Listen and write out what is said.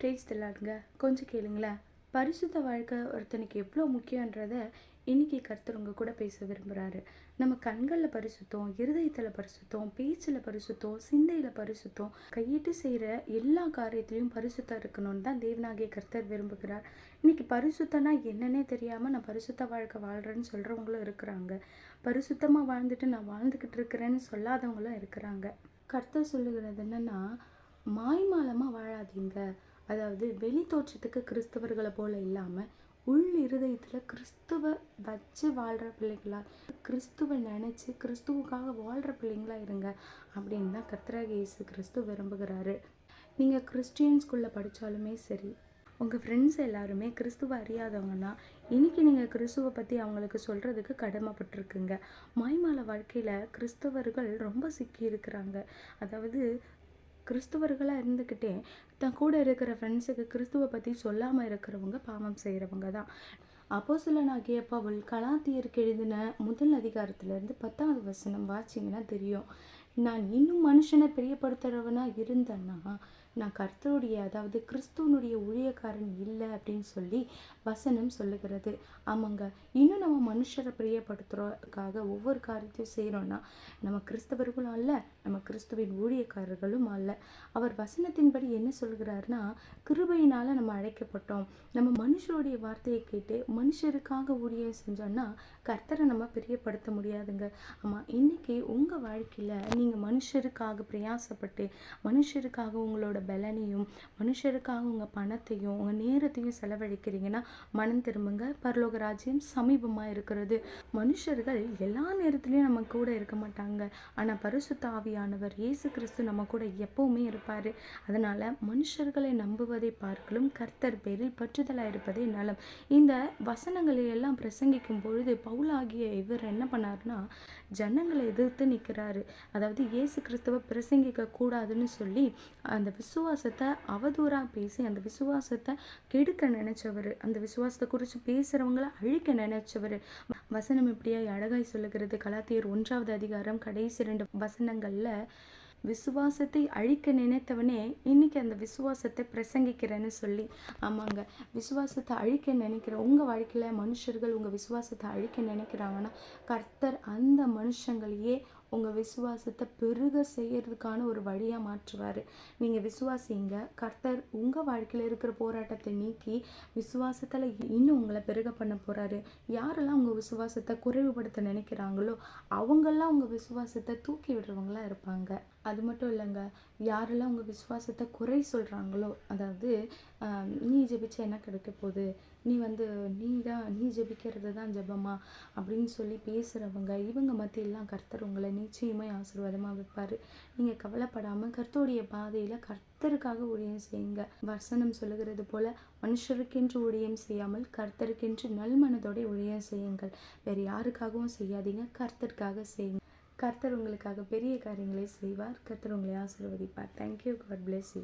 Trace தெல்லாடுங்க கொஞ்சம் கேளுங்களேன். பரிசுத்த வாழ்க்கை ஒருத்தனுக்கு எவ்வளோ முக்கியன்றத இன்னைக்கு கர்த்தர் உங்க கூட பேச விரும்புகிறாரு நம்ம கண்களில் பரிசுத்தம் இருதயத்தில் பரிசுத்தம் பேச்சில் பரிசுத்தம் சிந்தையில் பரிசுத்தம் கையிட்டு செய்கிற எல்லா காரியத்திலையும் பரிசுத்தம் இருக்கணும்னு தான் தேவனாகிய கர்த்தர் விரும்புகிறார். இன்றைக்கி பரிசுத்தனா என்னன்னே தெரியாமல் நான் பரிசுத்த வாழ்க்கை வாழ்கிறேன்னு சொல்கிறவங்களும் இருக்கிறாங்க. பரிசுத்தமாக வாழ்ந்துட்டு நான் வாழ்ந்துக்கிட்டு இருக்கிறேன்னு சொல்லாதவங்களும் இருக்கிறாங்க. கர்த்தர் சொல்லுகிறது என்னன்னா மாய்மாலமாக வாழாதீங்க. அதாவது வெளி தோற்றத்துக்கு கிறிஸ்தவர்களை போல இல்லாமல் உள் இருதயத்தில் கிறிஸ்துவ வச்சு வாழ்கிற பிள்ளைங்களா? கிறிஸ்துவை நினச்சி கிறிஸ்துவுக்காக வாழ்கிற பிள்ளைங்களா இருங்க அப்படின்னு தான் கத்ராக இயேசு கிறிஸ்து விரும்புகிறாரு. நீங்கள் கிறிஸ்டியன் ஸ்கூலில் படித்தாலுமே சரி உங்கள் ஃப்ரெண்ட்ஸ் எல்லாருமே கிறிஸ்துவ அறியாதவங்கன்னா இன்றைக்கி நீங்கள் கிறிஸ்துவை பற்றி அவங்களுக்கு சொல்கிறதுக்கு கடமைப்பட்டிருக்குங்க. மாய்மால வாழ்க்கையில் கிறிஸ்தவர்கள் ரொம்ப சிக்கி இருக்கிறாங்க. அதாவது கிறிஸ்துவர்களாக இருந்துக்கிட்டே தன் கூட இருக்கிற ஃப்ரெண்ட்ஸுக்கு கிறிஸ்துவை பற்றி சொல்லாமல் இருக்கிறவங்க பாவம் செய்கிறவங்க தான் அப்போஸ்தலனாகிய பவுல் கலாத்தியருக்கு எழுதின முதல் அதிகாரத்திலேருந்து பத்தாவது வசனம் வாச்சிங்கன்னா தெரியும். நான் இன்னும் மனுஷனை பிரியப்படுத்துகிறவனாக இருந்தேன்னா நான் கர்த்தருடைய அதாவது கிறிஸ்துவனுடைய ஊழியக்காரன் இல்லை அப்படின்னு சொல்லி வசனம் சொல்லுகிறது. ஆமாங்க. இன்னும் நம்ம மனுஷரை பிரியப்படுத்துறதுக்காக ஒவ்வொரு காரியத்தையும் செய்கிறோன்னா நம்ம கிறிஸ்தவர்களும் அல்ல நம்ம கிறிஸ்துவின் ஊழியக்காரர்களும் அல்ல. அவர் வசனத்தின்படி என்ன சொல்கிறாருன்னா கிருபையினால் நம்ம அழைக்கப்பட்டோம். நம்ம மனுஷருடைய வார்த்தையை கேட்டு மனுஷருக்காக ஊழியம் செஞ்சோன்னா கர்த்தரை நம்ம பிரியப்படுத்த முடியாதுங்க. ஆமாம் இன்னைக்கு உங்கள் வாழ்க்கையில் நீங்கள் மனுஷருக்காக பிரயாசப்பட்டு மனுஷருக்காக உங்களோட பலனையும் மனுஷருக்காக உங்கள் பணத்தையும் உங்கள் நேரத்தையும் செலவழிக்கிறீங்கன்னா மனம் திரும்புங்க. பரலோக ராஜ்யம் சமீபமாக இருக்கிறது. மனுஷர்கள் எல்லா நேரத்துலையும் நம்ம கூட இருக்க மாட்டாங்க. ஆனால் பரிசுத்த ஆவியானவர் இயேசு கிறிஸ்து நம்ம கூட எப்போவுமே இருப்பார். அதனால் மனுஷர்களை நம்புவதை பார்க்கலும் கர்த்தர் பேரில் பற்றுதலாக இருப்பதே நலம். இந்த வசனங்களை எல்லாம் பிரசங்கிக்கும் பொழுது பவுலாகிய இவர் என்ன பண்ணார்னா ஜனங்களை எதிர்த்து நிற்கிறாரு அதாவது இயேசு கிறிஸ்துவை பிரசங்கிக்க கூடாதுன்னு சொல்லி அந்த விசுவாசத்தை அவதூறாக பேசி அந்த விசுவாசத்தை கெடுக்க நினைச்சவர் அந்த விசுவாசத்தை குறித்து பேசுகிறவங்கள அழிக்க நினைச்சவர். வசனம் இப்படியா அழகாய் சொல்லுகிறது. கலாத்தியர் ஒன்றாவது அதிகாரம் கடைசி ரெண்டு வசனங்களில் விசுவாசத்தை அழிக்க நினைத்தவனே இன்னைக்கு அந்த விசுவாசத்தை பிரசங்கிக்கிறேன்னு சொல்லி ஆமாங்க. விசுவாசத்தை அழிக்க நினைக்கிற உங்கள் வாழ்க்கையில் மனுஷர்கள் உங்கள் விசுவாசத்தை அழிக்க நினைக்கிறாங்கன்னா கர்த்தர் அந்த மனுஷங்களையே உங்கள் விசுவாசத்தை பெருக செய்யறதுக்கான ஒரு வழியாக மாற்றுவார். நீங்கள் விசுவாசிங்க கர்த்தர் உங்கள் வாழ்க்கையில் இருக்கிற போராட்டத்தை நீக்கி விசுவாசத்தில் இன்னும் உங்களை பெருக பண்ண போகிறாரு யாரெல்லாம் உங்கள் விசுவாசத்தை குறைவுபடுத்த நினைக்கிறாங்களோ அவங்கெல்லாம் உங்கள் விசுவாசத்தை தூக்கி விடுறவங்களா இருப்பாங்க. அது மட்டும் இல்லைங்க. யாரெல்லாம் உங்கள் விசுவாசத்தை குறை சொல்கிறாங்களோ அதாவது நீ ஜெபிச்சா என்ன கிடைக்க போகுது? நீ வந்து நீ தான் நீ ஜெபிக்கிறது தான் ஜெபமா? அப்படின்னு சொல்லி பேசுகிறவங்க இவங்க மத்தியெல்லாம் கர்த்தர் உங்களை நிச்சயமாக ஆசீர்வாதமாக வைப்பார். நீங்கள் கவலைப்படாமல் கர்த்தருடைய பாதையில் கர்த்தருக்காக ஊழியம் செய்யுங்க. வசனம் சொல்லுகிறது போல் மனுஷருக்கென்று ஊழியம் செய்யாமல் கர்த்தருக்கென்று நல்மனதோட ஊழியம் செய்யுங்கள். வேறு யாருக்காகவும் செய்யாதீங்க கர்த்தருக்காக செய்யுங்க. கர்த்தர் உங்களுக்காக பெரிய காரியங்களை செய்வார். கர்த்தர் உங்களை ஆசீர்வதிப்பார். Thank you God bless you